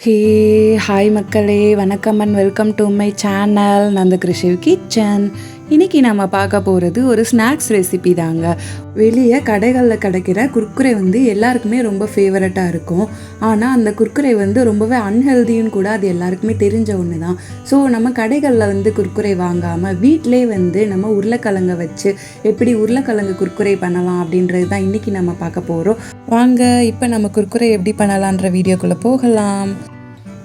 ஹே hi மக்களே வணக்கம் and welcome to my channel Nanda Krishiv kitchen இன்னைக்கு நம்ம பார்க்க போகிறது ஒரு ஸ்நாக்ஸ் ரெசிபி தாங்க. வெளியே கடைகளில் கிடைக்கிற குர்க்குரை வந்து எல்லாருக்குமே ரொம்ப ஃபேவரட்டாக இருக்கும். ஆனால் அந்த குர்க்குரை வந்து ரொம்பவே அன்ஹெல்தின்னு கூட அது எல்லாருக்குமே தெரிஞ்ச ஒன்று தான் ஸோ நம்ம கடைகளில் வந்து குர்க்குரை வாங்காமல் வீட்டிலே வந்து நம்ம உருளைக்கிழங்க வச்சு எப்படி உருளைக்கிழங்கு குர்க்குரை பண்ணலாம் அப்படின்றது தான் இன்றைக்கி நம்ம பார்க்க போகிறோம் வாங்க இப்போ நம்ம குர்க்குரை எப்படி பண்ணலான்ற வீடியோக்குள்ளே போகலாம்.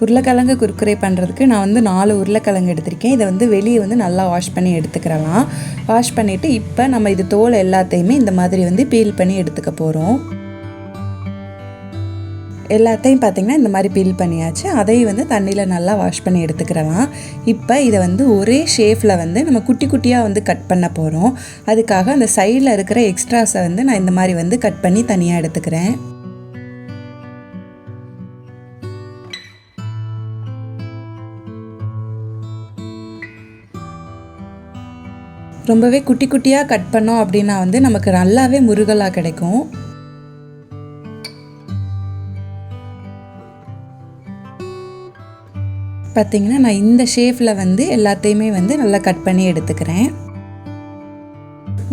உருளைக்கிழங்கு குர்குரே பண்ணுறதுக்கு நான் வந்து நாலு உருளைக்கிழங்கு எடுத்திருக்கேன். இதை வந்து வெளியே வந்து நல்லா வாஷ் பண்ணி எடுத்துக்கிறலாம். வாஷ் பண்ணிவிட்டு இப்போ நம்ம இது தோல் எல்லாத்தையுமே இந்த மாதிரி வந்து பீல் பண்ணி எடுத்துக்க போகிறோம் எல்லாத்தையும் பார்த்திங்கன்னா இந்த மாதிரி பீல் பண்ணியாச்சு. அதையும் வந்து தண்ணியில் நல்லா வாஷ் பண்ணி எடுத்துக்கிறலாம். இப்போ இதை வந்து ஒரே ஷேஃபில் வந்து நம்ம குட்டி குட்டியாக வந்து கட் பண்ண போகிறோம் அதுக்காக அந்த சைடில் இருக்கிற எக்ஸ்ட்ராஸை வந்து நான் இந்த மாதிரி வந்து கட் பண்ணி தனியாக எடுத்துக்கிறேன். ரொம்பவே குட்டி குட்டியாக கட் பண்ணோம் அப்படின்னா வந்து நமக்கு நல்லாவே முருகலாக கிடைக்கும். பார்த்திங்கன்னா நான் இந்த ஷேஃபில் வந்து எல்லாத்தையுமே வந்து நல்லா கட் பண்ணி எடுத்துக்கிறேன்.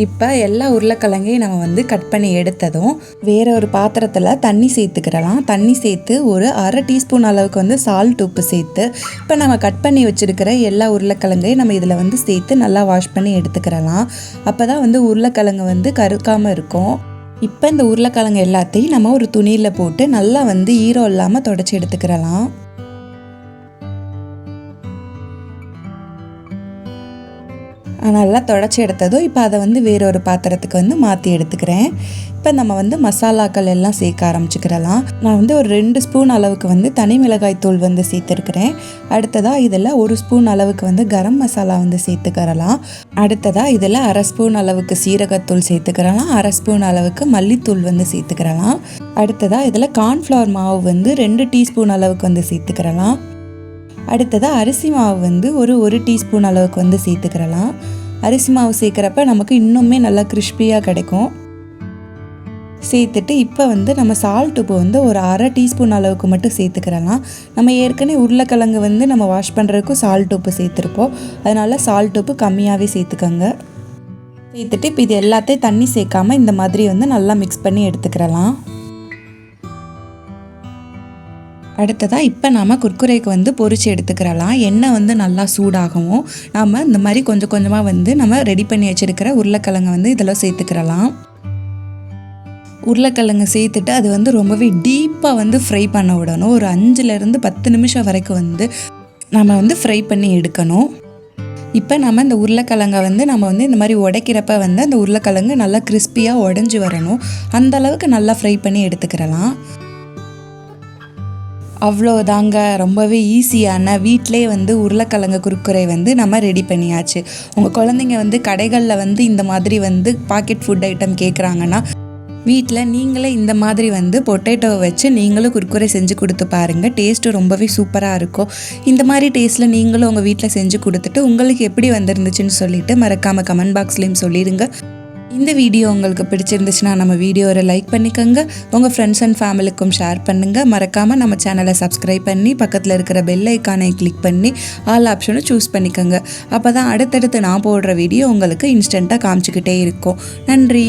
இப்போ எல்லா உருளைக்கிழங்கையும் நம்ம வந்து கட் பண்ணி எடுத்ததும் வேற ஒரு பாத்திரத்தில் தண்ணி சேர்த்துக்கிறலாம். தண்ணி சேர்த்து ஒரு அரை டீஸ்பூன் அளவுக்கு வந்து சால்ட் உப்பு சேர்த்து இப்போ நம்ம கட் பண்ணி வச்சுருக்கிற எல்லா உருளைக்கிழங்கையும் நம்ம இதில் வந்து சேர்த்து நல்லா வாஷ் பண்ணி எடுத்துக்கிறலாம். அப்போ தான் வந்து உருளைக்கிழங்கு வந்து கருக்காமல் இருக்கும். இப்போ இந்த உருளைக்கிழங்கு எல்லாத்தையும் நம்ம ஒரு துணியில் போட்டு நல்லா வந்து ஈரம் இல்லாமல் தொடச்சி எடுத்துக்கிறலாம். நல்லா தொடச்சி எடுத்ததும் இப்போ அதை வந்து வேறொரு பாத்திரத்துக்கு வந்து மாற்றி எடுத்துக்கிறேன். இப்போ நம்ம வந்து மசாலாக்கள் எல்லாம் சேர்க்க ஆரம்பிச்சுக்கிறலாம். நான் வந்து ஒரு ரெண்டு ஸ்பூன் அளவுக்கு வந்து தனி மிளகாய் தூள் வந்து சேர்த்துருக்கிறேன். அடுத்ததாக இதில் ஒரு ஸ்பூன் அளவுக்கு வந்து கரம் மசாலா வந்து சேர்த்துக்கிறலாம். அடுத்ததாக இதில் அரை ஸ்பூன் அளவுக்கு சீரகத்தூள் சேர்த்துக்கிறலாம். அரை ஸ்பூன் அளவுக்கு மல்லித்தூள் வந்து சேர்த்துக்கிறலாம். அடுத்ததாக இதில் கார்ன்ஃப்ளவர் மாவு வந்து ரெண்டு டீஸ்பூன் அளவுக்கு வந்து சேர்த்துக்கிறலாம். அடுத்ததாக அரிசி மாவு வந்து ஒரு ஒரு டீஸ்பூன் அளவுக்கு வந்து சேர்த்துக்கிறலாம். அரிசி மாவு சேர்க்குறப்ப நமக்கு இன்னுமே நல்லா கிறிஸ்பியாக கிடைக்கும். சேர்த்துட்டு இப்போ வந்து நம்ம சால்ட் உப்பு வந்து ஒரு அரை டீஸ்பூன் அளவுக்கு மட்டும் சேர்த்துக்கிறலாம். நம்ம ஏற்கனவே உருளைக்கிழங்கு வந்து நம்ம வாஷ் பண்ணுறதுக்கும் சால்ட் உப்பு சேர்த்துருப்போம். அதனால் சால்ட் உப்பு கம்மியாகவே சேர்த்துக்கோங்க. சேர்த்துட்டு இப்போ இது எல்லாத்தையும் தண்ணி சேர்க்காம இந்த மாதிரி வந்து நல்லா மிக்ஸ் பண்ணி எடுத்துக்கிறலாம். அடுத்ததாக இப்போ நாம் குர்குரேக்கு வந்து பொறிச்சு எடுத்துக்கிறலாம். எண்ணெய் வந்து நல்லா சூடாகவும் நாம் இந்த மாதிரி கொஞ்சம் கொஞ்சமாக வந்து நம்ம ரெடி பண்ணி வச்சுருக்கிற உருளைக்கிழங்கை வந்து இதில் சேர்த்துக்கிறலாம். உருளைக்கிழங்கு சேர்த்துட்டு அது வந்து ரொம்பவே டீப்பாக வந்து ஃப்ரை பண்ண விடணும். ஒரு அஞ்சுலேருந்து பத்து நிமிஷம் வரைக்கும் வந்து நம்ம வந்து ஃப்ரை பண்ணி எடுக்கணும். இப்போ நம்ம இந்த உருளைக்கிழங்கை வந்து நம்ம வந்து இந்த மாதிரி உடைக்கிறப்ப வந்து அந்த உருளைக்கிழங்கு நல்லா கிறிஸ்பியாக உடஞ்சி வரணும். அந்த அளவுக்கு நல்லா ஃப்ரை பண்ணி எடுத்துக்கிறலாம். அவ்வளோதாங்க ரொம்பவே ஈஸியான வீட்டிலே வந்து உருளைக்கிழங்கு குறுக்குறை வந்து நம்ம ரெடி பண்ணியாச்சு. உங்கள் குழந்தைங்க வந்து கடைகளில் வந்து இந்த மாதிரி வந்து பாக்கெட் ஃபுட் ஐட்டம் கேட்குறாங்கன்னா வீட்டில் நீங்களே இந்த மாதிரி வந்து பொட்டேட்டோவை வச்சு நீங்களும் குர்குரை செஞ்சு கொடுத்து பாருங்கள் டேஸ்ட்டு ரொம்பவே சூப்பராக இருக்கும். இந்த மாதிரி டேஸ்ட்டில் நீங்களும் உங்கள் வீட்டில் செஞ்சு கொடுத்துட்டு உங்களுக்கு எப்படி வந்திருந்துச்சுன்னு சொல்லிட்டு மறக்காமல் கமெண்ட் பாக்ஸ்லேயும் சொல்லிடுங்க. இந்த வீடியோ உங்களுக்கு பிடிச்சிருந்துச்சுன்னா நம்ம வீடியோவை லைக் பண்ணிக்கோங்க. உங்கள் ஃப்ரெண்ட்ஸ் அண்ட் ஃபேமிலிக்கும் ஷேர் பண்ணுங்கள் மறக்காமல் நம்ம சேனலை சப்ஸ்கிரைப் பண்ணி பக்கத்தில் இருக்கிற பெல் ஐக்கானை கிளிக் பண்ணி ஆல் ஆப்ஷனை சூஸ் பண்ணிக்கோங்க. அப்போ தான் அடுத்தடுத்து நான் போடுற வீடியோ உங்களுக்கு இன்ஸ்டண்ட்டாக காமிச்சிக்கிட்டே இருக்கும். நன்றி.